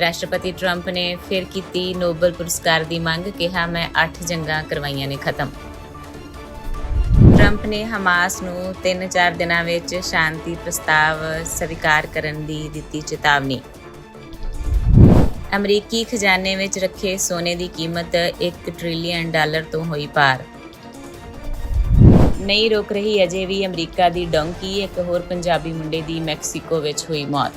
ਰਾਸ਼ਟਰਪਤੀ ਟਰੰਪ ਨੇ ਫਿਰ ਕੀਤੀ ਨੋਬਲ ਪੁਰਸਕਾਰ ਦੀ ਮੰਗ, ਕਿਹਾ ਮੈਂ 8 ਜੰਗਾਂ ਕਰਵਾਈਆਂ ਨੇ ਖਤਮ। ਟਰੰਪ ਨੇ ਹਮਾਸ ਨੂੰ 3-4 ਦਿਨਾਂ ਵਿੱਚ ਸ਼ਾਂਤੀ ਪ੍ਰਸਤਾਵ ਸਵੀਕਾਰ ਕਰਨ ਦੀ ਦਿੱਤੀ ਚੇਤਾਵਨੀ। ਅਮਰੀਕੀ ਖਜ਼ਾਨੇ ਵਿੱਚ ਰੱਖੇ ਸੋਨੇ ਦੀ ਕੀਮਤ 1 ਟ੍ਰਿਲੀਅਨ ਡਾਲਰ ਤੋਂ ਹੋਈ ਪਾਰ। ਨਹੀਂ ਰੁਕ ਰਹੀ ਅਜੇ ਵੀ ਅਮਰੀਕਾ ਦੀ ਡੌਂਕੀ, ਇੱਕ ਹੋਰ ਪੰਜਾਬੀ ਮੁੰਡੇ ਦੀ ਮੈਕਸੀਕੋ ਵਿੱਚ ਹੋਈ ਮੌਤ।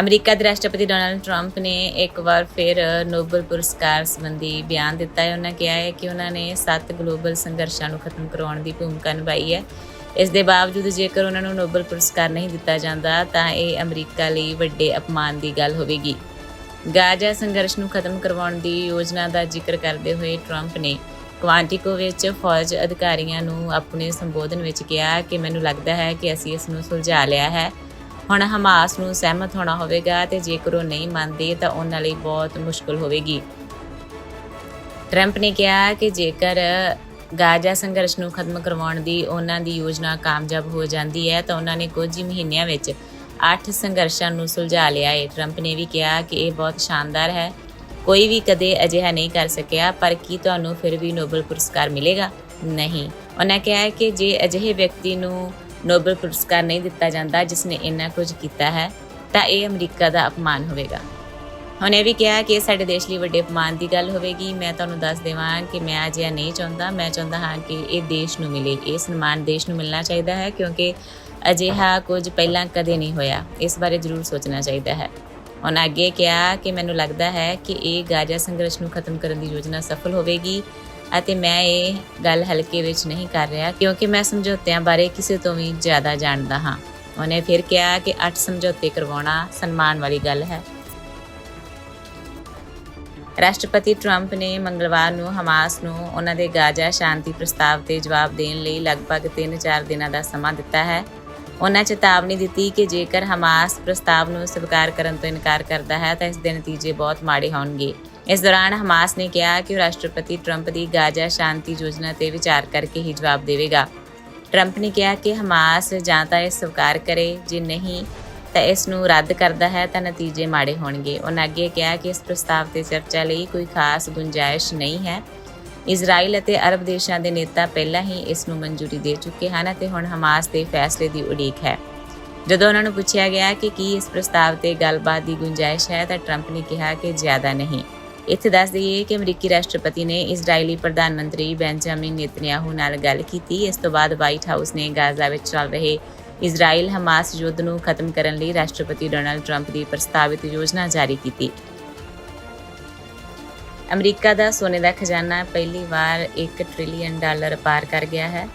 ਅਮਰੀਕਾ ਦੇ ਰਾਸ਼ਟਰਪਤੀ ਡੋਨਾਲਡ ਟਰੰਪ ਨੇ ਇੱਕ ਵਾਰ ਫਿਰ ਨੋਬਲ ਪੁਰਸਕਾਰ ਸੰਬੰਧੀ ਬਿਆਨ ਦਿੱਤਾ ਹੈ। ਉਹਨਾਂ ਕਿਹਾ ਹੈ ਕਿ ਉਹਨਾਂ ਨੇ ਸੱਤ ਗਲੋਬਲ ਸੰਘਰਸ਼ਾਂ ਨੂੰ ਖਤਮ ਕਰਾਉਣ ਦੀ ਭੂਮਿਕਾ ਨਿਭਾਈ ਹੈ। ਇਸ ਦੇ ਬਾਵਜੂਦ ਜੇਕਰ ਉਹਨਾਂ ਨੂੰ ਨੋਬਲ ਪੁਰਸਕਾਰ ਨਹੀਂ ਦਿੱਤਾ ਜਾਂਦਾ, ਤਾਂ ਇਹ ਅਮਰੀਕਾ ਲਈ ਵੱਡੇ ਅਪਮਾਨ ਦੀ ਗੱਲ ਹੋਵੇਗੀ। ਗਾਜ਼ਾ ਸੰਘਰਸ਼ ਨੂੰ ਖਤਮ ਕਰਵਾਉਣ ਦੀ ਯੋਜਨਾ ਦਾ ਜ਼ਿਕਰ ਕਰਦੇ ਹੋਏ ਟਰੰਪ ਨੇ ਕੁਆਂਟੀਕੋ ਵਿੱਚ ਫੌਜ ਅਧਿਕਾਰੀਆਂ ਨੂੰ ਆਪਣੇ ਸੰਬੋਧਨ ਵਿੱਚ ਕਿਹਾ ਕਿ ਮੈਨੂੰ ਲੱਗਦਾ ਹੈ ਕਿ ਅਸੀਂ ਇਸ ਨੂੰ ਸੁਲਝਾ ਲਿਆ ਹੈ। ਹੁਣ ਹਮਾਸ ਨੂੰ ਸਹਿਮਤ ਹੋਣਾ ਹੋਵੇਗਾ ਤੇ ਜੇਕਰ ਉਹ ਨਹੀਂ ਮੰਨਦੇ ਤਾਂ ਉਹਨਾਂ ਲਈ ਬਹੁਤ ਮੁਸ਼ਕਲ ਹੋਵੇਗੀ। ਟਰੰਪ ਨੇ ਕਿਹਾ ਕਿ ਜੇਕਰ ਗਾਜ਼ਾ ਸੰਘਰਸ਼ ਨੂੰ ਖਤਮ ਕਰਵਾਉਣ ਦੀ ਉਹਨਾਂ ਦੀ ਯੋਜਨਾ ਕਾਮਯਾਬ ਹੋ ਜਾਂਦੀ ਹੈ ਤਾਂ ਉਹਨਾਂ ਨੇ ਕੁਝ ਹੀ ਮਹੀਨਿਆਂ ਵਿੱਚ 8 ਸੰਘਰਸ਼ਾਂ ਨੂੰ ਸੁਲਝਾ ਲਿਆ ਹੈ। ਟਰੰਪ ਨੇ ਵੀ ਕਿਹਾ ਕਿ ਇਹ ਬਹੁਤ ਸ਼ਾਨਦਾਰ ਹੈ। ਕੋਈ ਵੀ ਕਦੇ ਅਜਿਹਾ ਨਹੀਂ ਕਰ ਸਕਿਆ, ਪਰ ਕੀ ਤੁਹਾਨੂੰ ਫਿਰ ਵੀ ਨੋਬਲ ਪੁਰਸਕਾਰ ਮਿਲੇਗਾ? ਨਹੀਂ। ਉਹਨਾਂ ਕਿਹਾ ਕਿ ਜੇ ਅਜਿਹੇ ਵਿਅਕਤੀ ਨੂੰ ਨੋਬਲ ਪੁਰਸਕਾਰ ਨਹੀਂ ਦਿੱਤਾ ਜਾਂਦਾ ਜਿਸ ਨੇ ਇੰਨਾ ਕੁਝ ਕੀਤਾ ਹੈ, ਤਾਂ ਇਹ ਅਮਰੀਕਾ ਦਾ ਅਪਮਾਨ ਹੋਵੇਗਾ। ਉਹਨੇ ਵੀ ਕਿਹਾ ਕਿ ਇਹ ਸਾਡੇ ਦੇਸ਼ ਲਈ ਵੱਡੇ ਅਪਮਾਨ ਦੀ ਗੱਲ ਹੋਵੇਗੀ। ਮੈਂ ਤੁਹਾਨੂੰ ਦੱਸ ਦੇਵਾਂ ਕਿ ਮੈਂ ਅਜਿਹਾ ਨਹੀਂ ਚਾਹੁੰਦਾ। ਮੈਂ ਚਾਹੁੰਦਾ ਹਾਂ ਕਿ ਇਹ ਦੇਸ਼ ਨੂੰ ਮਿਲੇ। ਇਹ ਸਨਮਾਨ ਦੇਸ਼ ਨੂੰ ਮਿਲਣਾ ਚਾਹੀਦਾ ਹੈ, ਕਿਉਂਕਿ ਅਜਿਹਾ ਕੁਝ ਪਹਿਲਾਂ ਕਦੇ ਨਹੀਂ ਹੋਇਆ। ਇਸ ਬਾਰੇ ਜ਼ਰੂਰ ਸੋਚਣਾ ਚਾਹੀਦਾ ਹੈ। ਉਹਨਾਂ ਅੱਗੇ ਕਿਹਾ ਕਿ ਮੈਨੂੰ ਲੱਗਦਾ ਹੈ ਕਿ ਇਹ ਗਾਜ਼ਾ ਸੰਘਰਸ਼ ਨੂੰ ਖਤਮ ਕਰਨ ਦੀ ਯੋਜਨਾ ਸਫਲ ਹੋਵੇਗੀ। ਅਤੇ ਮੈਂ ਇਹ ਗੱਲ ਹਲਕੇ ਵਿੱਚ ਨਹੀਂ ਕਰ ਰਿਹਾ ਕਿਉਂਕਿ ਮੈਂ ਸਮਝੌਤਿਆਂ ਬਾਰੇ ਕਿਸੇ ਤੋਂ ਵੀ ਜ਼ਿਆਦਾ ਜਾਣਦਾ ਹਾਂ। ਉਹਨੇ ਫਿਰ ਕਿਹਾ ਕਿ 8 ਸਮਝੌਤੇ ਕਰਵਾਉਣਾ ਸਨਮਾਨ ਵਾਲੀ ਗੱਲ ਹੈ। ਰਾਸ਼ਟਰਪਤੀ ਟਰੰਪ ਨੇ ਮੰਗਲਵਾਰ ਨੂੰ ਹਮਾਸ ਨੂੰ ਉਹਨਾਂ ਦੇ ਗਾਜ਼ਾ ਸ਼ਾਂਤੀ ਪ੍ਰਸਤਾਵ ਤੇ ਜਵਾਬ ਦੇਣ ਲਈ ਲਗਭਗ 3-4 ਦਿਨਾਂ ਦਾ ਸਮਾਂ ਦਿੱਤਾ ਹੈ। ਉਹਨਾਂ ਚੇਤਾਵਨੀ ਦਿੱਤੀ ਕਿ ਜੇਕਰ ਹਮਾਸ ਪ੍ਰਸਤਾਵ ਨੂੰ ਸਵੀਕਾਰ ਕਰਨ ਤੋਂ ਇਨਕਾਰ ਕਰਦਾ ਹੈ, ਤਾਂ ਇਸ ਦੇ ਨਤੀਜੇ ਬਹੁਤ ਮਾੜੇ ਹੋਣਗੇ। ਇਸ ਦੌਰਾਨ ਹਮਾਸ ਨੇ ਕਿਹਾ ਕਿ ਉਹ ਰਾਸ਼ਟਰਪਤੀ ਟਰੰਪ ਦੀ ਗਾਜ਼ਾ ਸ਼ਾਂਤੀ ਯੋਜਨਾ ਤੇ ਵਿਚਾਰ ਕਰਕੇ ਹੀ ਜਵਾਬ ਦੇਵੇਗਾ। ਟਰੰਪ ਨੇ ਕਿਹਾ ਕਿ ਹਮਾਸ ਜਾਂ ਤਾਂ ਇਹ ਸਵੀਕਾਰ ਕਰੇ, ਜੇ ਨਹੀਂ, ਤਾਂ ਇਸ ਨੂੰ ਰੱਦ ਕਰਦਾ ਹੈ, ਤਾਂ ਨਤੀਜੇ ਮਾੜੇ ਹੋਣਗੇ। ਉਹਨਾਂ ਅੱਗੇ ਕਿਹਾ ਕਿ ਇਸ ਪ੍ਰਸਤਾਵ ਤੇ ਚਰਚਾ ਲਈ ਕੋਈ ਖਾਸ ਗੁੰਜਾਇਸ਼ ਨਹੀਂ ਹੈ। ਇਜ਼ਰਾਈਲ ਅਤੇ ਅਰਬ ਦੇਸ਼ਾਂ ਦੇ ਨੇਤਾ ਪਹਿਲਾਂ ਹੀ ਇਸ ਨੂੰ ਮਨਜ਼ੂਰੀ ਦੇ ਚੁੱਕੇ ਹਨ ਅਤੇ ਹੁਣ ਹਮਾਸ ਦੇ ਫੈਸਲੇ ਦੀ ਉਡੀਕ ਹੈ। ਜਦੋਂ ਉਹਨਾਂ ਨੂੰ ਪੁੱਛਿਆ ਗਿਆ ਕਿ ਕੀ ਇਸ ਪ੍ਰਸਤਾਵ ਤੇ ਗੱਲਬਾਤ ਦੀ ਗੁੰਜਾਇਸ਼ ਹੈ ਤਾਂ ਟਰੰਪ ਨੇ ਕਿਹਾ ਕਿ ਜ਼ਿਆਦਾ ਨਹੀਂ। ਇੱਥੇ ਦੱਸ ਦਈਏ ਕਿ ਅਮਰੀਕੀ ਰਾਸ਼ਟਰਪਤੀ ਨੇ ਇਜ਼ਰਾਈਲੀ ਪ੍ਰਧਾਨ ਮੰਤਰੀ ਬੈਂਜਾਮਿਨ ਨੇਤਨਯਾਹੂ ਨਾਲ ਗੱਲ ਕੀਤੀ। ਇਸ ਤੋਂ ਬਾਅਦ ਵਾਈਟ ਹਾਊਸ ਨੇ ਗਾਜ਼ਾ ਵਿੱਚ ਚੱਲ ਰਹੇ ਇਜ਼ਰਾਈਲ ਹਮਾਸ ਯੁੱਧ ਨੂੰ ਖਤਮ ਕਰਨ ਲਈ ਰਾਸ਼ਟਰਪਤੀ ਡੋਨਾਲਡ ਟਰੰਪ ਦੀ ਪ੍ਰਸਤਾਵਿਤ ਯੋਜਨਾ ਜਾਰੀ ਕੀਤੀ। ਅਮਰੀਕਾ ਦਾ ਸੋਨੇ ਦਾ ਖਜ਼ਾਨਾ ਪਹਿਲੀ ਵਾਰ 1 ਟ੍ਰਿਲੀਅਨ ਡਾਲਰ ਪਾਰ ਕਰ ਗਿਆ ਹੈ।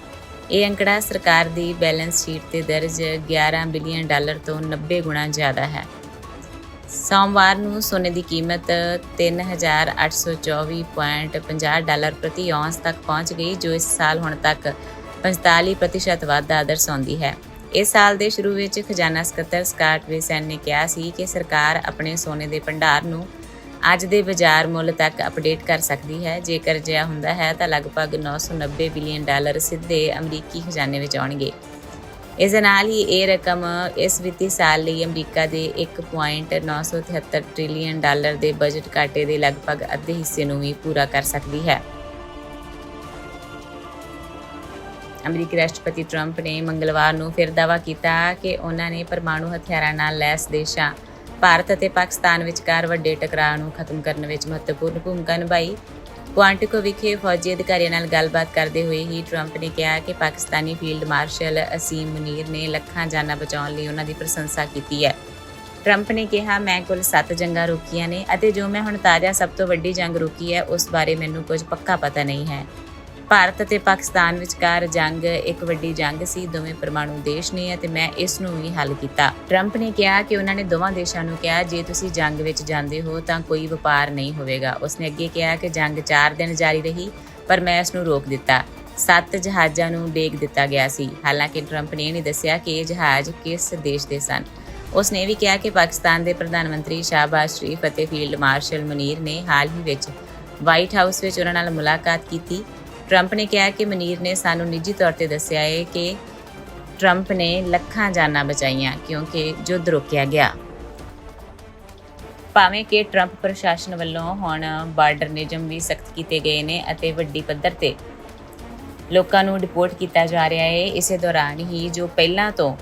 ਇਹ ਅੰਕੜਾ ਸਰਕਾਰ ਦੀ ਬੈਲੈਂਸ ਸ਼ੀਟ ਤੇ ਦਰਜ 11 ਬਿਲੀਅਨ ਡਾਲਰ ਤੋਂ 90 ਗੁਣਾ ਜ਼ਿਆਦਾ ਹੈ। ਸੋਮਵਾਰ ਨੂੰ ਸੋਨੇ ਦੀ ਕੀਮਤ 3824.50 ਡਾਲਰ ਪ੍ਰਤੀ ਔਂਸ ਤੱਕ ਪਹੁੰਚ ਗਈ, ਜੋ ਇਸ ਸਾਲ ਹੁਣ ਤੱਕ 45% ਵਾਧਾ ਦਰਸਾਉਂਦੀ ਹੈ। ਇਸ ਸਾਲ ਦੇ ਸ਼ੁਰੂ ਵਿੱਚ ਖਜ਼ਾਨਾ ਸਕੱਤਰ ਸਕਾਟ ਵੇਸਨ ਨੇ ਕਿਹਾ ਸੀ ਕਿ ਸਰਕਾਰ ਆਪਣੇ ਸੋਨੇ ਦੇ ਭੰਡਾਰ ਨੂੰ ਅੱਜ ਦੇ ਬਾਜ਼ਾਰ ਮੁੱਲ ਤੱਕ ਅਪਡੇਟ ਕਰ ਸਕਦੀ ਹੈ। ਜੇਕਰ ਅਜਿਹਾ ਹੁੰਦਾ ਹੈ ਤਾਂ ਲਗਭਗ 990 ਬਿਲੀਅਨ ਡਾਲਰ ਸਿੱਧੇ ਅਮਰੀਕੀ ਖਜ਼ਾਨੇ ਵਿੱਚ ਆਉਣਗੇ। ਇਸ ਦੇ ਨਾਲ ਹੀ ਇਹ ਰਕਮ ਇਸ ਵਿੱਤੀ ਸਾਲ ਲਈ ਅਮਰੀਕਾ ਦੇ 1.973 ਟ੍ਰਿਲੀਅਨ ਡਾਲਰ ਦੇ ਬਜਟ ਘਾਟੇ ਦੇ ਲਗਭਗ ਅੱਧੇ ਹਿੱਸੇ ਨੂੰ ਵੀ ਪੂਰਾ ਕਰ ਸਕਦੀ ਹੈ। ਅਮਰੀਕੀ ਰਾਸ਼ਟਰਪਤੀ ਟਰੰਪ ਨੇ ਮੰਗਲਵਾਰ ਨੂੰ ਫਿਰ ਦਾਅਵਾ ਕੀਤਾ ਕਿ ਉਹਨਾਂ ਨੇ ਪਰਮਾਣੂ ਹਥਿਆਰਾਂ ਨਾਲ ਲੈਸ ਦੇਸ਼ਾਂ ਭਾਰਤ ਅਤੇ ਪਾਕਿਸਤਾਨ ਵਿਚਕਾਰ ਵੱਡੇ ਟਕਰਾਅ ਨੂੰ ਖਤਮ ਕਰਨ ਵਿੱਚ ਮਹੱਤਵਪੂਰਨ ਭੂਮਿਕਾ ਨਿਭਾਈ। ਕੁਆਂਟਿਕੋ ਵਿਖੇ ਫੌਜੀ ਅਧਿਕਾਰੀਆਂ ਨਾਲ ਗੱਲਬਾਤ ਕਰਦੇ ਹੋਏ ਹੀ ਟਰੰਪ ਨੇ ਕਿਹਾ ਕਿ ਪਾਕਿਸਤਾਨੀ ਫੀਲਡ ਮਾਰਸ਼ਲ ਅਸੀਮ ਮੁਨੀਰ ਨੇ ਲੱਖਾਂ ਜਾਨਾਂ ਬਚਾਉਣ ਲਈ ਉਹਨਾਂ ਦੀ ਪ੍ਰਸ਼ੰਸਾ ਕੀਤੀ ਹੈ। ਟਰੰਪ ਨੇ ਕਿਹਾ, ਮੈਂ ਕੁੱਲ 7 ਜੰਗਾਂ ਰੋਕੀਆਂ ਨੇ ਅਤੇ ਜੋ ਮੈਂ ਹੁਣ ਤਾਜ਼ਾ ਸਭ ਤੋਂ ਵੱਡੀ ਜੰਗ ਰੋਕੀ ਹੈ, ਉਸ ਬਾਰੇ ਮੈਨੂੰ ਕੁਝ ਪੱਕਾ ਪਤਾ ਨਹੀਂ ਹੈ। ਭਾਰਤ ਅਤੇ ਪਾਕਿਸਤਾਨ ਵਿਚਕਾਰ ਜੰਗ, ਇੱਕ ਵੱਡੀ ਜੰਗ ਸੀ, ਦੋਵੇਂ ਪਰਮਾਣੂ ਦੇਸ਼ ਨੇ ਅਤੇ ਮੈਂ ਇਸ ਨੂੰ ਵੀ ਹੱਲ ਕੀਤਾ। ਟਰੰਪ ਨੇ ਕਿਹਾ ਕਿ ਉਹਨਾਂ ਨੇ ਦੋਵਾਂ ਦੇਸ਼ਾਂ ਨੂੰ ਕਿਹਾ, ਜੇ ਤੁਸੀਂ ਜੰਗ ਵਿੱਚ ਜਾਂਦੇ ਹੋ ਤਾਂ ਕੋਈ ਵਪਾਰ ਨਹੀਂ ਹੋਵੇਗਾ। ਉਸਨੇ ਅੱਗੇ ਕਿਹਾ ਕਿ ਜੰਗ 4 ਦਿਨ ਜਾਰੀ ਰਹੀ, ਪਰ ਮੈਂ ਇਸ ਨੂੰ ਰੋਕ ਦਿੱਤਾ। ਸੱਤ ਜਹਾਜ਼ਾਂ ਨੂੰ ਡੇਗ ਦਿੱਤਾ ਗਿਆ ਸੀ। ਹਾਲਾਂਕਿ ਟਰੰਪ ਨੇ ਇਹ ਨਹੀਂ ਦੱਸਿਆ ਕਿ ਇਹ ਜਹਾਜ਼ ਕਿਸ ਦੇਸ਼ ਦੇ ਸਨ। ਉਸਨੇ ਇਹ ਵੀ ਕਿਹਾ ਕਿ ਪਾਕਿਸਤਾਨ ਦੇ ਪ੍ਰਧਾਨ ਮੰਤਰੀ ਸ਼ਾਹਬਾਜ਼ ਸ਼ਰੀਫ ਅਤੇ ਫੀਲਡ ਮਾਰਸ਼ਲ ਮੁਨੀਰ ਨੇ ਹਾਲ ਹੀ ਵਿੱਚ ਵਾਈਟ ਹਾਊਸ ਵਿੱਚ ਉਹਨਾਂ ਨਾਲ ਮੁਲਾਕਾਤ ਕੀਤੀ। ਟਰੰਪ ਨੇ ਕਿਹਾ ਕਿ ਮਨੀਰ ਨੇ ਸਾਨੂੰ ਨਿੱਜੀ ਤੌਰ ਤੇ ਦੱਸਿਆ ਹੈ ਕਿ ਟਰੰਪ ਨੇ ਲੱਖਾਂ ਜਾਨਾਂ ਬਚਾਈਆਂ ਕਿਉਂਕਿ ਯੁੱਧ ਰੋਕਿਆ ਗਿਆ। ਭਾਵੇਂ ਕਿ ਟਰੰਪ ਪ੍ਰਸ਼ਾਸਨ ਵੱਲੋਂ ਹੁਣ ਬਾਰਡਰ ਨਿਯਮ ਵੀ ਸਖਤ ਕੀਤੇ ਗਏ ਨੇ ਅਤੇ ਵੱਡੀ ਪੱਧਰ ਤੇ ਲੋਕਾਂ ਨੂੰ ਡਿਪੋਰਟ ਕੀਤਾ ਜਾ ਰਿਹਾ ਹੈ, ਇਸੇ ਦੌਰਾਨ ਹੀ ਜੋ ਪਹਿਲਾਂ ਤੋਂ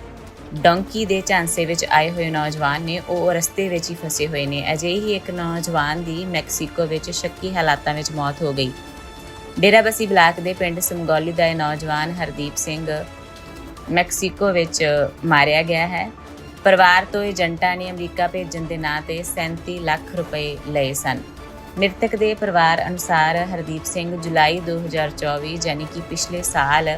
ਡੌਂਕੀ ਦੇ ਝਾਂਸੇ ਵਿੱਚ ਆਏ ਹੋਏ ਨੌਜਵਾਨ ਨੇ, ਉਹ ਰਸਤੇ ਵਿੱਚ ਹੀ ਫਸੇ ਹੋਏ ਨੇ। ਅਜੇ ਹੀ ਇੱਕ ਨੌਜਵਾਨ ਦੀ ਮੈਕਸੀਕੋ ਵਿੱਚ ਸ਼ੱਕੀ ਹਾਲਾਤਾਂ ਵਿੱਚ ਮੌਤ ਹੋ ਗਈ। ਡੇਰਾਬੱਸੀ ਬਲਾਕ ਦੇ ਪਿੰਡ ਸਮਗੌਲੀ ਦਾ ਇਹ ਨੌਜਵਾਨ ਹਰਦੀਪ ਸਿੰਘ ਮੈਕਸੀਕੋ ਵਿੱਚ ਮਾਰਿਆ ਗਿਆ ਹੈ। ਪਰਿਵਾਰ ਤੋਂ ਏਜੰਟਾਂ ਨੇ ਅਮਰੀਕਾ ਭੇਜਣ ਦੇ ਨਾਂ ਤੇ 37 ਲੱਖ ਰੁਪਏ ਲਏ ਸਨ। ਮ੍ਰਿਤਕ ਦੇ ਪਰਿਵਾਰ ਅਨੁਸਾਰ ਹਰਦੀਪ ਸਿੰਘ ਜੁਲਾਈ 2024 ਯਾਨੀ ਕਿ ਪਿਛਲੇ ਸਾਲ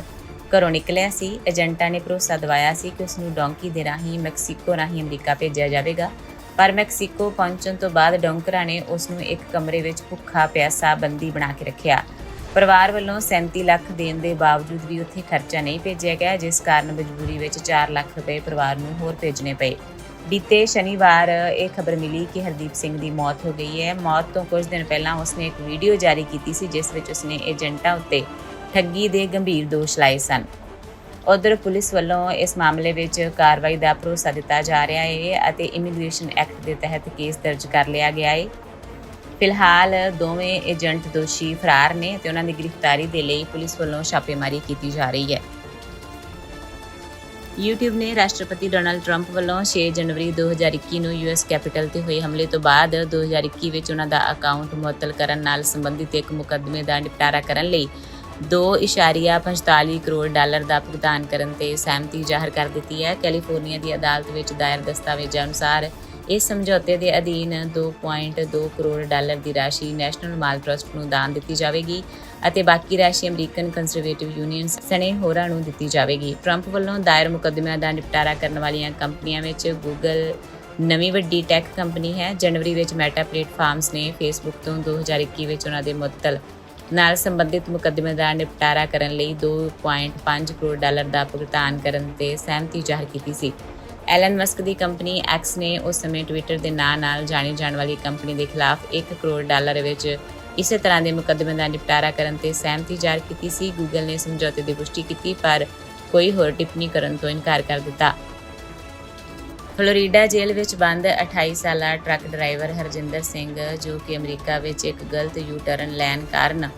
ਘਰੋਂ ਨਿਕਲਿਆ ਸੀ। ਏਜੰਟਾਂ ਨੇ ਭਰੋਸਾ ਦਿਵਾਇਆ ਸੀ ਕਿ ਉਸ ਨੂੰ ਡੌਂਕੀ ਦੇ ਰਾਹੀਂ ਮੈਕਸੀਕੋ ਰਾਹੀਂ ਅਮਰੀਕਾ ਭੇਜਿਆ ਜਾਵੇਗਾ। ਪਰ ਮੈਕਸੀਕੋ ਪਹੁੰਚਣ ਤੋਂ ਬਾਅਦ ਡੌਂਕਰਾਂ ਨੇ ਉਸ ਨੂੰ ਇੱਕ ਕਮਰੇ ਵਿੱਚ ਭੁੱਖਾ ਪਿਆਸਾ ਬੰਦੀ ਬਣਾ ਕੇ ਰੱਖਿਆ। ਪਰਿਵਾਰ ਵੱਲੋਂ 37 ਲੱਖ ਦੇਣ ਦੇ ਬਾਵਜੂਦ ਵੀ ਉੱਥੇ ਖਰਚਾ ਨਹੀਂ ਭੇਜਿਆ ਗਿਆ, ਜਿਸ ਕਾਰਨ ਮਜਬੂਰੀ ਵਿੱਚ 4 ਲੱਖ ਰੁਪਏ ਪਰਿਵਾਰ ਨੂੰ ਹੋਰ ਭੇਜਣੇ ਪਏ। ਬੀਤੇ ਸ਼ਨੀਵਾਰ ਇਹ ਖਬਰ ਮਿਲੀ ਕਿ ਹਰਦੀਪ ਸਿੰਘ ਦੀ ਮੌਤ ਹੋ ਗਈ ਹੈ। ਮੌਤ ਤੋਂ ਕੁਝ ਦਿਨ ਪਹਿਲਾਂ ਉਸਨੇ ਇੱਕ ਵੀਡੀਓ ਜਾਰੀ ਕੀਤੀ ਸੀ, ਜਿਸ ਵਿੱਚ ਉਸਨੇ ਏਜੰਟਾਂ ਉੱਤੇ ਠੱਗੀ ਦੇ ਗੰਭੀਰ ਦੋਸ਼ ਲਾਏ ਸਨ। ਉਧਰ ਪੁਲਿਸ ਵੱਲੋਂ ਇਸ ਮਾਮਲੇ ਵਿੱਚ ਕਾਰਵਾਈ ਦਾ ਭਰੋਸਾ ਦਿੱਤਾ ਜਾ ਰਿਹਾ ਹੈ ਅਤੇ ਇਮੀਗ੍ਰੇਸ਼ਨ ਐਕਟ ਦੇ ਤਹਿਤ ਕੇਸ ਦਰਜ ਕਰ ਲਿਆ ਗਿਆ ਹੈ। ਫਿਲਹਾਲ ਦੋਵੇਂ ਏਜੰਟ ਦੋਸ਼ੀ ਫਰਾਰ ਨੇ ਤੇ ਉਹਨਾਂ ਦੀ ਗ੍ਰਿਫਤਾਰੀ ਦੇ ਲਈ ਪੁਲਿਸ ਵੱਲੋਂ ਛਾਪੇਮਾਰੀ ਕੀਤੀ ਜਾ ਰਹੀ ਹੈ। YouTube ਨੇ ਰਾਸ਼ਟਰਪਤੀ ਡੋਨਲਡ ਟਰੰਪ ਵੱਲੋਂ 6 ਜਨਵਰੀ 2021 ਨੂੰ ਯੂਐਸ ਕੈਪੀਟਲ ਤੇ ਹੋਏ ਹਮਲੇ ਤੋਂ ਬਾਅਦ 2021 ਵਿੱਚ ਉਹਨਾਂ ਦਾ ਅਕਾਊਂਟ ਮੁਅੱਤਲ ਕਰਨ ਨਾਲ ਸੰਬੰਧਿਤ ਇੱਕ ਮੁਕੱਦਮੇ ਦਾ ਨਿਪਟਾਰਾ ਕਰਨ ਲਈ 2.45 ਕਰੋੜ ਡਾਲਰ ਦਾ ਭੁਗਤਾਨ ਕਰਨ ਤੇ ਸਹਿਮਤੀ ਜ਼ਾਹਰ ਕਰ ਦਿੱਤੀ ਹੈ। ਕੈਲੀਫੋਰਨੀਆ ਦੀ ਅਦਾਲਤ ਵਿੱਚ ਦਾਇਰ ਦਸਤਾਵੇਜ਼ਾਂ ਅਨੁਸਾਰ ਇਸ ਸਮਝੌਤੇ ਦੇ ਅਧੀਨ 2.2 ਕਰੋੜ ਡਾਲਰ ਦੀ ਰਾਸ਼ੀ ਨੈਸ਼ਨਲ ਮਾਲ ਟਰਸਟ ਨੂੰ ਦਾਨ ਦਿੱਤੀ ਜਾਵੇਗੀ ਅਤੇ ਬਾਕੀ ਰਾਸ਼ੀ ਅਮਰੀਕਨ ਕੰਜ਼ਰਵੇਟਿਵ ਯੂਨੀਅਨ ਸਣੇ ਹੋਰਾਂ ਨੂੰ ਦਿੱਤੀ ਜਾਵੇਗੀ। ਟਰੰਪ ਵੱਲੋਂ ਦਾਇਰ ਮੁਕੱਦਮਿਆਂ ਦਾ ਨਿਪਟਾਰਾ ਕਰਨ ਵਾਲੀਆਂ ਕੰਪਨੀਆਂ ਵਿੱਚ ਗੂਗਲ ਨਵੀਂ ਵੱਡੀ ਟੈਕ ਕੰਪਨੀ ਹੈ। ਜਨਵਰੀ ਵਿੱਚ ਮੈਟਾ ਪਲੇਟਫਾਰਮਸ ਨੇ ਫੇਸਬੁੱਕ ਤੋਂ 2021 ਵਿੱਚ ਉਹਨਾਂ ਦੇ ਮੁਅੱਤਲ ਨਾਲ ਸੰਬੰਧਿਤ ਮੁਕੱਦਮੇ ਦਾ ਨਿਪਟਾਰਾ ਕਰਨ ਲਈ 2.5 ਕਰੋੜ ਡਾਲਰ ਦਾ ਭੁਗਤਾਨ ਕਰਨ ਤੇ ਸਹਿਮਤੀ ਜ਼ਾਹਰ ਕੀਤੀ ਸੀ। ਐਲਨ ਮਸਕ ਦੀ ਕੰਪਨੀ ਐਕਸ ਨੇ ਉਸ ਸਮੇਂ ਟਵਿੱਟਰ ਦੇ ਨਾਂ ਨਾਲ ਜਾਣੀ ਜਾਣ ਵਾਲੀ ਕੰਪਨੀ ਦੇ ਖਿਲਾਫ 1 ਕਰੋੜ ਡਾਲਰ ਵਿੱਚ ਇਸੇ ਤਰ੍ਹਾਂ ਦੇ ਮੁਕੱਦਮੇ ਦਾ ਨਿਪਟਾਰਾ ਕਰਨ ਤੇ ਸਹਿਮਤੀ ਜ਼ਾਹਰ ਕੀਤੀ ਸੀ। ਗੂਗਲ ਨੇ ਸਮਝੌਤੇ ਦੀ ਪੁਸ਼ਟੀ ਕੀਤੀ, ਪਰ ਕੋਈ ਹੋਰ ਟਿੱਪਣੀ ਕਰਨ ਤੋਂ ਇਨਕਾਰ ਕਰ ਦਿੱਤਾ। ਫਲੋਰੀਡਾ ਜੇਲ੍ਹ ਵਿੱਚ ਬੰਦ 28 ਸਾਲਾ ਟਰੱਕ ਡਰਾਈਵਰ ਹਰਜਿੰਦਰ ਸਿੰਘ, ਜੋ ਕਿ ਅਮਰੀਕਾ ਵਿੱਚ ਇੱਕ ਗਲਤ ਯੂ ਟਰਨ ਲੈਣ ਕਾਰਨ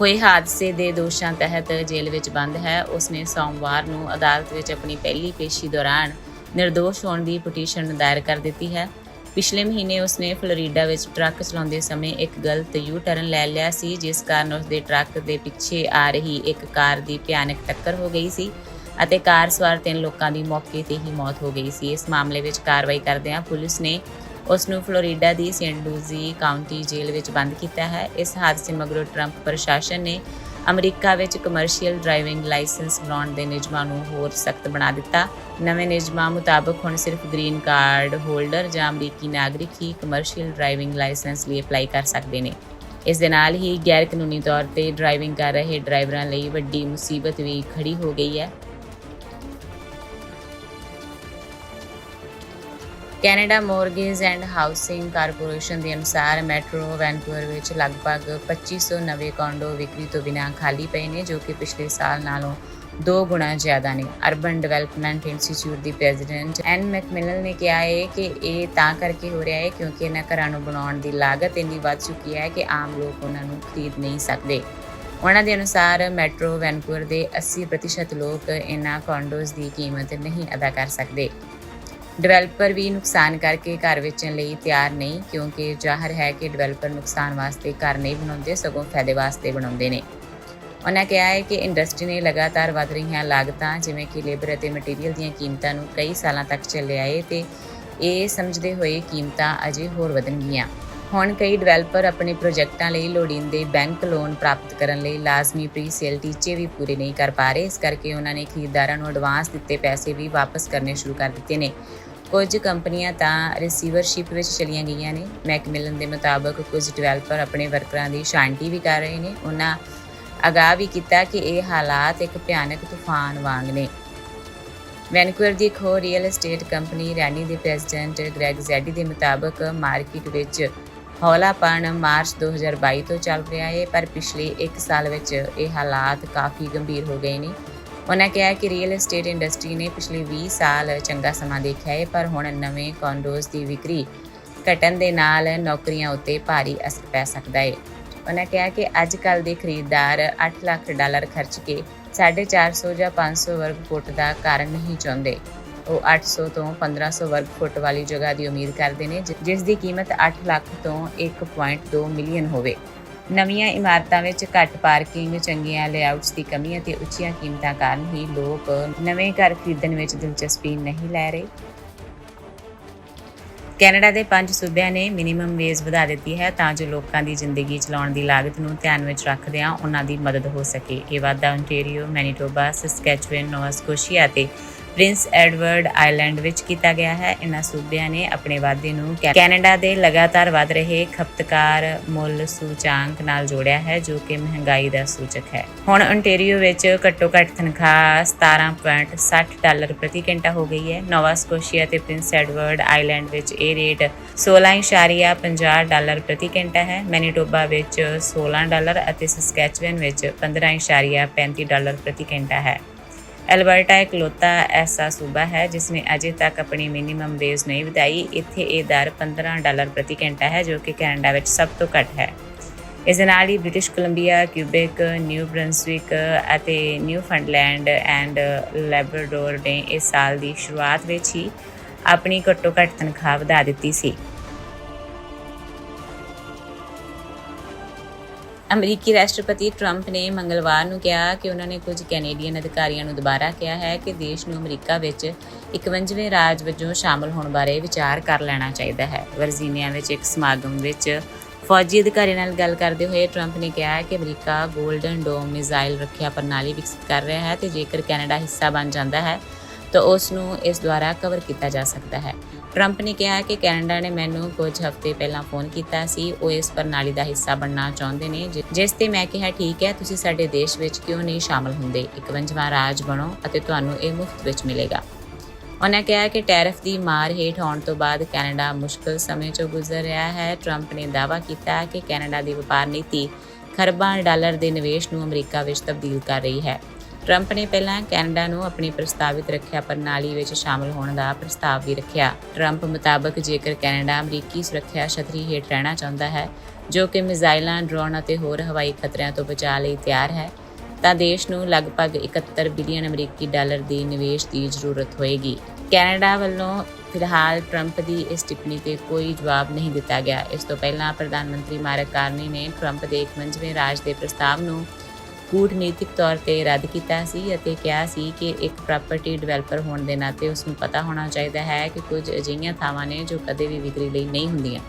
ਹੋਏ ਹਾਦਸੇ ਦੇ ਦੋਸ਼ਾਂ ਤਹਿਤ ਜੇਲ੍ਹ ਵਿੱਚ ਬੰਦ ਹੈ। ਉਸ ਨੇ ਸੋਮਵਾਰ ਨੂੰ ਅਦਾਲਤ ਵਿੱਚ ਆਪਣੀ ਪਹਿਲੀ ਪੇਸ਼ੀ ਦੌਰਾਨ ਨਿਰਦੋਸ਼ ਹੋਣ ਦੀ ਪਟੀਸ਼ਨ ਦਾਇਰ ਕਰ ਦਿੱਤੀ ਹੈ। ਪਿਛਲੇ ਮਹੀਨੇ ਉਸਨੇ ਫਲੋਰੀਡਾ ਵਿੱਚ ਟਰੱਕ ਚਲਾਉਂਦੇ ਸਮੇਂ ਇੱਕ ਗਲਤ ਯੂ ਟਰਨ ਲੈ ਲਿਆ ਸੀ, ਜਿਸ ਕਾਰਨ ਉਸਦੇ ਟਰੱਕ ਦੇ ਪਿੱਛੇ ਆ ਰਹੀ ਇੱਕ ਕਾਰ ਦੀ ਭਿਆਨਕ ਟੱਕਰ ਹੋ ਗਈ ਸੀ ਅਤੇ ਕਾਰ ਸਵਾਰ ਤਿੰਨ ਲੋਕਾਂ ਦੀ ਮੌਕੇ ਤੇ ਹੀ ਮੌਤ ਹੋ ਗਈ ਸੀ। ਇਸ ਮਾਮਲੇ ਵਿੱਚ ਕਾਰਵਾਈ ਕਰਦਿਆਂ ਪੁਲਿਸ ਨੇ ਉਸ ਨੂੰ ਫਲੋਰੀਡਾ ਦੀ ਸੇਂਟ ਲੂਜ਼ੀ ਕਾਉਂਟੀ ਜੇਲ੍ਹ ਵਿੱਚ ਬੰਦ ਕੀਤਾ ਹੈ। ਇਸ ਹਾਦਸੇ ਮਗਰੋਂ ਟਰੰਪ ਪ੍ਰਸ਼ਾਸਨ ਨੇ ਅਮਰੀਕਾ ਵਿੱਚ ਕਮਰਸ਼ੀਅਲ ਡਰਾਈਵਿੰਗ ਲਾਇਸੈਂਸ ਬਣਾਉਣ ਦੇ ਨਿਯਮਾਂ ਨੂੰ ਹੋਰ ਸਖਤ ਬਣਾ ਦਿੱਤਾ। ਨਵੇਂ ਨਿਯਮਾਂ ਮੁਤਾਬਕ ਹੁਣ ਸਿਰਫ ਗ੍ਰੀਨ ਕਾਰਡ ਹੋਲਡਰ ਜਾਂ ਅਮਰੀਕੀ ਨਾਗਰਿਕ ਹੀ ਕਮਰਸ਼ੀਅਲ ਡਰਾਈਵਿੰਗ ਲਾਇਸੈਂਸ ਲਈ ਅਪਲਾਈ ਕਰ ਸਕਦੇ ਨੇ। ਇਸ ਦੇ ਨਾਲ ਹੀ ਗੈਰ ਕਾਨੂੰਨੀ ਤੌਰ ਤੇ ਡਰਾਈਵਿੰਗ ਕਰ ਰਹੇ ਡਰਾਈਵਰਾਂ ਲਈ ਵੱਡੀ ਮੁਸੀਬਤ ਵੀ ਖੜੀ ਹੋ ਗਈ ਹੈ। Canada mortgage and housing corporation ਦੇ ਅਨੁਸਾਰ ਮੈਟਰੋ ਵੈਨਕੂਵਰ ਵਿੱਚ ਲਗਭਗ 2500 ਨਵੇਂ ਕੌਂਡੋ ਵਿਕਰੀ ਤੋਂ ਬਿਨਾਂ ਖਾਲੀ ਪਏ ਨੇ, ਜੋ ਕਿ ਪਿਛਲੇ ਸਾਲ ਨਾਲੋਂ ਦੋ ਗੁਣਾ ਜ਼ਿਆਦਾ ਨੇ। ਅਰਬਨ ਡਿਵੈਲਪਮੈਂਟ ਇੰਸਟੀਚਿਊਟ ਦੀ ਪ੍ਰੈਜ਼ੀਡੈਂਟ ਐਨ ਮੈਕਮਿਲਨ ਨੇ ਕਿਹਾ ਹੈ ਕਿ ਇਹ ਤਾਂ ਕਰਕੇ ਹੋ ਰਿਹਾ ਹੈ ਕਿਉਂਕਿ ਇਹਨਾਂ ਘਰਾਂ ਨੂੰ ਬਣਾਉਣ ਦੀ ਲਾਗਤ ਇੰਨੀ ਵੱਧ ਚੁੱਕੀ ਹੈ ਕਿ ਆਮ ਲੋਕ ਉਹਨਾਂ ਨੂੰ ਖਰੀਦ ਨਹੀਂ ਸਕਦੇ। ਉਹਨਾਂ ਦੇ ਅਨੁਸਾਰ ਮੈਟਰੋ ਵੈਨਕੂਵਰ ਦੇ 80% ਲੋਕ ਇਹਨਾਂ ਕੌਂਡੋਜ਼ ਦੀ ਕੀਮਤ ਨਹੀਂ ਅਦਾ ਕਰ ਸਕਦੇ। ਡਿਵੈਲਪਰ ਵੀ ਨੁਕਸਾਨ ਕਰਕੇ ਘਰ ਵੇਚਣ ਲਈ ਤਿਆਰ ਨਹੀਂ, ਕਿਉਂਕਿ ਜ਼ਾਹਰ ਹੈ ਕਿ ਡਿਵੈਲਪਰ ਨੁਕਸਾਨ ਵਾਸਤੇ ਘਰ ਨਹੀਂ ਬਣਾਉਂਦੇ, ਸਗੋਂ ਫਾਇਦੇ ਵਾਸਤੇ ਬਣਾਉਂਦੇ ਨੇ। ਉਹਨਾਂ ਕਿਹਾ ਹੈ ਕਿ ਇੰਡਸਟਰੀ ਨੇ ਲਗਾਤਾਰ ਵਧ ਰਹੀਆਂ ਲਾਗਤਾਂ, ਜਿਵੇਂ ਕਿ ਲੇਬਰ ਅਤੇ ਮਟੀਰੀਅਲ ਦੀਆਂ ਕੀਮਤਾਂ ਨੂੰ ਕਈ ਸਾਲਾਂ ਤੱਕ ਚੱਲਿਆ ਹੈ ਤੇ ਇਹ ਸਮਝਦੇ ਹੋਏ ਕੀਮਤਾਂ ਅਜੇ ਹੋਰ ਵਧਣਗੀਆਂ। ਹੁਣ ਕਈ ਡਿਵੈਲਪਰ ਆਪਣੇ ਪ੍ਰੋਜੈਕਟਾਂ ਲਈ ਲੋੜੀਂਦੇ ਬੈਂਕ ਲੋਨ ਪ੍ਰਾਪਤ ਕਰਨ ਲਈ ਲਾਜ਼ਮੀ ਪ੍ਰੀ-ਸੇਲ ਟੀਚੇ ਵੀ ਪੂਰੇ ਨਹੀਂ ਕਰ ਪਾ ਰਹੇ। ਇਸ ਕਰਕੇ ਉਹਨਾਂ ਨੇ ਖਰੀਦਦਾਰਾਂ ਨੂੰ ਐਡਵਾਂਸ ਦਿੱਤੇ ਪੈਸੇ ਵੀ ਵਾਪਸ ਕਰਨੇ ਸ਼ੁਰੂ ਕਰ ਦਿੱਤੇ ਨੇ। ਕੁਝ ਕੰਪਨੀਆਂ ਤਾਂ ਰਿਸੀਵਰਸ਼ਿਪ ਵਿੱਚ ਚਲੀਆਂ ਗਈਆਂ ਨੇ। ਮੈਕਮਿਲਨ ਦੇ ਮੁਤਾਬਕ ਕੁਝ ਡਿਵੈਲਪਰ ਆਪਣੇ ਵਰਕਰਾਂ ਦੀ ਸ਼ਾਂਤੀ ਵੀ ਕਰ ਰਹੇ ਨੇ। ਉਹਨਾਂ ਅਗਾਹ ਵੀ ਕੀਤਾ ਕਿ ਇਹ ਹਾਲਾਤ ਇੱਕ ਭਿਆਨਕ ਤੂਫਾਨ ਵਾਂਗ ਨੇ। ਵੈਨਕੂਵਰ ਦੀ ਇੱਕ ਹੋਰ ਰੀਅਲ ਏਸਟੇਟ ਕੰਪਨੀ ਰੈਨੀ ਦੇ ਪ੍ਰੈਜ਼ੀਡੈਂਟ ਗ੍ਰੈਗ ਜ਼ੈਡੀ ਦੇ ਮੁਤਾਬਕ ਮਾਰਕੀਟ ਵਿੱਚ ਹੌਲਾਪਣ ਮਾਰਚ 2022 ਤੋਂ ਚੱਲ ਰਿਹਾ ਹੈ, ਪਰ ਪਿਛਲੇ 1 ਸਾਲ ਵਿੱਚ ਇਹ ਹਾਲਾਤ ਕਾਫੀ ਗੰਭੀਰ ਹੋ ਗਏ ਨੇ। ਉਹਨਾਂ ਕਿਹਾ ਕਿ ਰੀਅਲ ਏਸਟੇਟ ਇੰਡਸਟਰੀ ਨੇ ਪਿਛਲੇ 20 ਸਾਲ ਚੰਗਾ ਸਮਾਂ ਦੇਖਿਆ ਹੈ ਪਰ ਹੁਣ ਨਵੇਂ ਕੰਡੋਜ਼ ਦੀ ਵਿਕਰੀ ਘਟਣ ਦੇ ਨਾਲ ਨੌਕਰੀਆਂ ਉੱਤੇ ਭਾਰੀ ਅਸਰ ਪੈ ਸਕਦਾ ਹੈ ਉਹਨਾਂ ਕਿਹਾ ਕਿ ਅੱਜ ਕੱਲ ਦੇ ਖਰੀਦਦਾਰ 8 ਲੱਖ ਡਾਲਰ ਖਰਚ ਕੇ 450 ਜਾਂ 500 ਵਰਗ ਫੁੱਟ ਦਾ ਘਰ ਨਹੀਂ ਚਾਹੁੰਦੇ। ਉਹ 800 ਤੋਂ 1500 ਵਰਗ ਫੁੱਟ ਵਾਲੀ ਜਗ੍ਹਾ ਦੀ ਉਮੀਦ ਕਰਦੇ ਨੇ, ਜਿ- ਜਿਸ ਦੀ ਕੀਮਤ 8 ਲੱਖ ਤੋਂ 1.2 ਮਿਲੀਅਨ ਹੋਵੇ। ਨਵੀਆਂ ਇਮਾਰਤਾਂ ਵਿੱਚ ਘੱਟ ਪਾਰਕਿੰਗ, ਚੰਗੀਆਂ ਲੇਆਊਟਸ ਦੀ ਕਮੀ ਅਤੇ ਉੱਚੀਆਂ ਕੀਮਤਾਂ ਕਾਰਨ ਹੀ ਲੋਕ ਨਵੇਂ ਘਰ ਖਰੀਦਣ ਵਿੱਚ ਦਿਲਚਸਪੀ ਨਹੀਂ ਲੈ ਰਹੇ। ਕੈਨੇਡਾ ਦੇ ਪੰਜ ਸੂਬਿਆਂ ਨੇ ਮਿਨੀਮਮ ਵੇਜ ਵਧਾ ਦਿੱਤੀ ਹੈ ਤਾਂ ਜੋ ਲੋਕਾਂ ਦੀ ਜ਼ਿੰਦਗੀ ਚਲਾਉਣ ਦੀ ਲਾਗਤ ਨੂੰ ਧਿਆਨ ਵਿੱਚ ਰੱਖਦਿਆਂ ਉਹਨਾਂ ਦੀ ਮਦਦ ਹੋ ਸਕੇ। ਇਹ ਵਾਧਾ ontario Manitoba Saskatchewan Nova Scotia ਅਤੇ ਪ੍ਰਿੰਸ ਐਡਵਰਡ ਆਈਲੈਂਡ ਵਿੱਚ ਕੀਤਾ ਗਿਆ ਹੈ। ਇਹਨਾਂ ਸੂਬਿਆਂ ਨੇ ਆਪਣੇ ਵਾਧੇ ਨੂੰ ਕੈ- ਕੈਨੇਡਾ ਦੇ ਲਗਾਤਾਰ ਵਧ ਰਹੇ ਖਪਤਕਾਰ ਮੁੱਲ ਸੂਚਾਂਕ ਨਾਲ ਜੋੜਿਆ ਹੈ, ਜੋ ਕਿ ਮਹਿੰਗਾਈ ਦਾ ਸੂਚਕ ਹੈ। ਹੁਣ ontario ਵਿੱਚ ਘੱਟੋ ਘੱਟ ਤਨਖਾਹ 17.60 ਡਾਲਰ ਪ੍ਰਤੀ ਘੰਟਾ ਹੋ ਗਈ ਹੈ। ਨੋਵਾ ਸਕੋਸ਼ੀਆ ਤੇ ਪ੍ਰਿੰਸ ਐਡਵਰਡ ਆਈਲੈਂਡ ਵਿੱਚ ਇਹ ਰੇਟ 16.50 ਡਾਲਰ ਪ੍ਰਤੀ ਘੰਟਾ ਹੈ। ਮੈਨੀਟੋਬਾ ਵਿੱਚ 16 ਡਾਲਰ ਅਤੇ ਸਸਕੈਚੁਅਨ ਵਿੱਚ 15.35 ਡਾਲਰ ਪ੍ਰਤੀ ਘੰਟਾ ਹੈ। ਐਲਬਰਟਾ ਇਕਲੌਤਾ ਐਸਾ ਸੂਬਾ ਹੈ ਜਿਸ ਨੇ ਅਜੇ ਤੱਕ ਆਪਣੀ ਮਿਨੀਮਮ ਵੇਜ ਨਹੀਂ ਵਧਾਈ। ਇੱਥੇ ਇਹ ਦਰ 15 ਡਾਲਰ ਪ੍ਰਤੀ ਘੰਟਾ ਹੈ, ਜੋ ਕਿ ਕੈਨੇਡਾ ਵਿੱਚ ਸਭ ਤੋਂ ਘੱਟ ਹੈ। ਇਸ ਦੇ ਨਾਲ ਹੀ British Columbia, Quebec, New Brunswick ਅਤੇ ਨਿਊਫੰਡਲੈਂਡ ਐਂਡ ਲੈਬਰਾਡੋਰ ਨੇ ਇਸ ਸਾਲ ਦੀ ਸ਼ੁਰੂਆਤ ਵਿੱਚ ਹੀ ਆਪਣੀ ਘੱਟੋ ਘੱਟ ਤਨਖਾਹ ਵਧਾ ਦਿੱਤੀ ਸੀ। ਅਮਰੀਕੀ ਰਾਸ਼ਟਰਪਤੀ ਟਰੰਪ ਨੇ ਮੰਗਲਵਾਰ ਨੂੰ ਕਿਹਾ ਕਿ ਉਹਨਾਂ ਨੇ ਕੁਝ ਕੈਨੇਡੀਅਨ ਅਧਿਕਾਰੀਆਂ ਨੂੰ ਦੁਬਾਰਾ ਕਿਹਾ ਹੈ ਕਿ ਦੇਸ਼ ਨੂੰ ਅਮਰੀਕਾ ਵਿੱਚ 51ਵੇਂ ਰਾਜ ਵਜੋਂ ਸ਼ਾਮਲ ਹੋਣ ਬਾਰੇ ਵਿਚਾਰ ਕਰ ਲੈਣਾ ਚਾਹੀਦਾ ਹੈ। ਵਰਜੀਨੀਆ ਵਿੱਚ ਇੱਕ ਸਮਾਗਮ ਵਿੱਚ ਫੌਜੀ ਅਧਿਕਾਰੀ ਨਾਲ ਗੱਲ ਕਰਦੇ ਹੋਏ ਟਰੰਪ ਨੇ ਕਿਹਾ ਕਿ ਅਮਰੀਕਾ 골ਡਨ ਡੋਮ ਮਿਜ਼ਾਈਲ ਰੱਖਿਆ ਪ੍ਰਣਾਲੀ ਵਿਕਸਿਤ ਕਰ ਰਿਹਾ ਹੈ ਤੇ ਜੇਕਰ ਕੈਨੇਡਾ ਹਿੱਸਾ ਬਣ ਜਾਂਦਾ ਹੈ ਤਾਂ ਉਸ ਨੂੰ ਇਸ ਦੁਆਰਾ ਕਵਰ ਕੀਤਾ ਜਾ ਸਕਦਾ ਹੈ। ਟਰੰਪ ਨੇ ਕਿਹਾ ਕਿ ਕੈਨੇਡਾ ਨੇ ਮੈਨੂੰ ਕੁਝ ਹਫ਼ਤੇ ਪਹਿਲਾਂ ਫੋਨ ਕੀਤਾ ਸੀ। ਉਹ ਇਸ ਪ੍ਰਣਾਲੀ ਦਾ ਹਿੱਸਾ ਬਣਨਾ ਚਾਹੁੰਦੇ ਨੇ। ਜਿਸ ਤੇ ਮੈਂ ਕਿਹਾ, ਠੀਕ ਹੈ, ਤੁਸੀਂ ਸਾਡੇ ਦੇਸ਼ ਵਿੱਚ ਕਿਉਂ ਨਹੀਂ ਸ਼ਾਮਲ ਹੁੰਦੇ? 51ਵਾਂ ਰਾਜ ਬਣੋ ਅਤੇ ਤੁਹਾਨੂੰ ਇਹ ਮੁਫਤ ਵਿੱਚ ਮਿਲੇਗਾ। ਉਹਨਾਂ ਕਿਹਾ ਕਿ ਟੈਰਿਫ ਦੀ ਮਾਰ ਹੇਠ ਆਉਣ ਤੋਂ ਬਾਅਦ ਕੈਨੇਡਾ ਮੁਸ਼ਕਲ ਸਮੇਂ ਚੋਂ ਗੁਜ਼ਰ ਰਿਹਾ ਹੈ। ਟਰੰਪ ਨੇ ਦਾਅਵਾ ਕੀਤਾ ਕਿ ਕੈਨੇਡਾ ਦੀ ਵਪਾਰ ਨੀਤੀ ਖਰਬਾਂ ਡਾਲਰ ਦੇ ਨਿਵੇਸ਼ ਨੂੰ ਅਮਰੀਕਾ ਵਿੱਚ ਤਬਦੀਲ ਕਰ ਰਹੀ ਹੈ। ਟਰੰਪ ਨੇ ਪਹਿਲਾਂ ਕੈਨੇਡਾ ਨੂੰ ਆਪਣੀ ਪ੍ਰਸਤਾਵਿਤ ਰੱਖਿਆ ਪ੍ਰਣਾਲੀ ਵਿੱਚ ਸ਼ਾਮਲ ਹੋਣ ਦਾ ਪ੍ਰਸਤਾਵ ਵੀ ਰੱਖਿਆ। ਟਰੰਪ ਮੁਤਾਬਕ ਜੇਕਰ ਕੈਨੇਡਾ ਅਮਰੀਕੀ ਸੁਰੱਖਿਆ ਛਤਰੀ ਹੇਠ ਰਹਿਣਾ ਚਾਹੁੰਦਾ ਹੈ, ਜੋ ਕਿ ਮਿਜ਼ਾਈਲਾਂ, ਡਰੋਨ ਅਤੇ ਹੋਰ ਹਵਾਈ ਖਤਰਿਆਂ ਤੋਂ ਬਚਾਅ ਲਈ ਤਿਆਰ ਹੈ, ਤਾਂ ਦੇਸ਼ ਨੂੰ ਲਗਭਗ 71 ਬਿਲੀਅਨ ਅਮਰੀਕੀ ਡਾਲਰ ਦੀ ਨਿਵੇਸ਼ ਦੀ ਜ਼ਰੂਰਤ ਹੋਏਗੀ। ਕੈਨੇਡਾ ਵੱਲੋਂ ਫਿਲਹਾਲ ਟਰੰਪ ਦੀ ਇਸ ਟਿੱਪਣੀ ਤੇ ਕੋਈ ਜਵਾਬ ਨਹੀਂ ਦਿੱਤਾ ਗਿਆ। ਇਸ ਤੋਂ ਪਹਿਲਾਂ ਪ੍ਰਧਾਨ ਮੰਤਰੀ ਮਾਰਕ ਕਾਰਨੀ ਨੇ ਟਰੰਪ ਦੇ 51ਵੇਂ ਰਾਜ ਦੇ ਪ੍ਰਸਤਾਵ ਨੂੰ ਕੂਟਨੀਤਿਕ ਤੌਰ ਤੇ ਰੱਦ ਕੀਤਾ ਸੀ ਅਤੇ ਕਿਹਾ ਸੀ ਕਿ ਇੱਕ ਪ੍ਰਾਪਰਟੀ ਡਿਵੈਲਪਰ ਹੋਣ ਦੇ ਨਾਤੇ ਉਸ ਨੂੰ ਪਤਾ ਹੋਣਾ ਚਾਹੀਦਾ ਹੈ ਕਿ ਕੁਝ ਅਜਿਹੀਆਂ ਥਾਵਾਂ ਨੇ ਜੋ ਕਦੇ ਵੀ ਵਿਕਰੀ ਲਈ ਨਹੀਂ ਹੁੰਦੀਆਂ।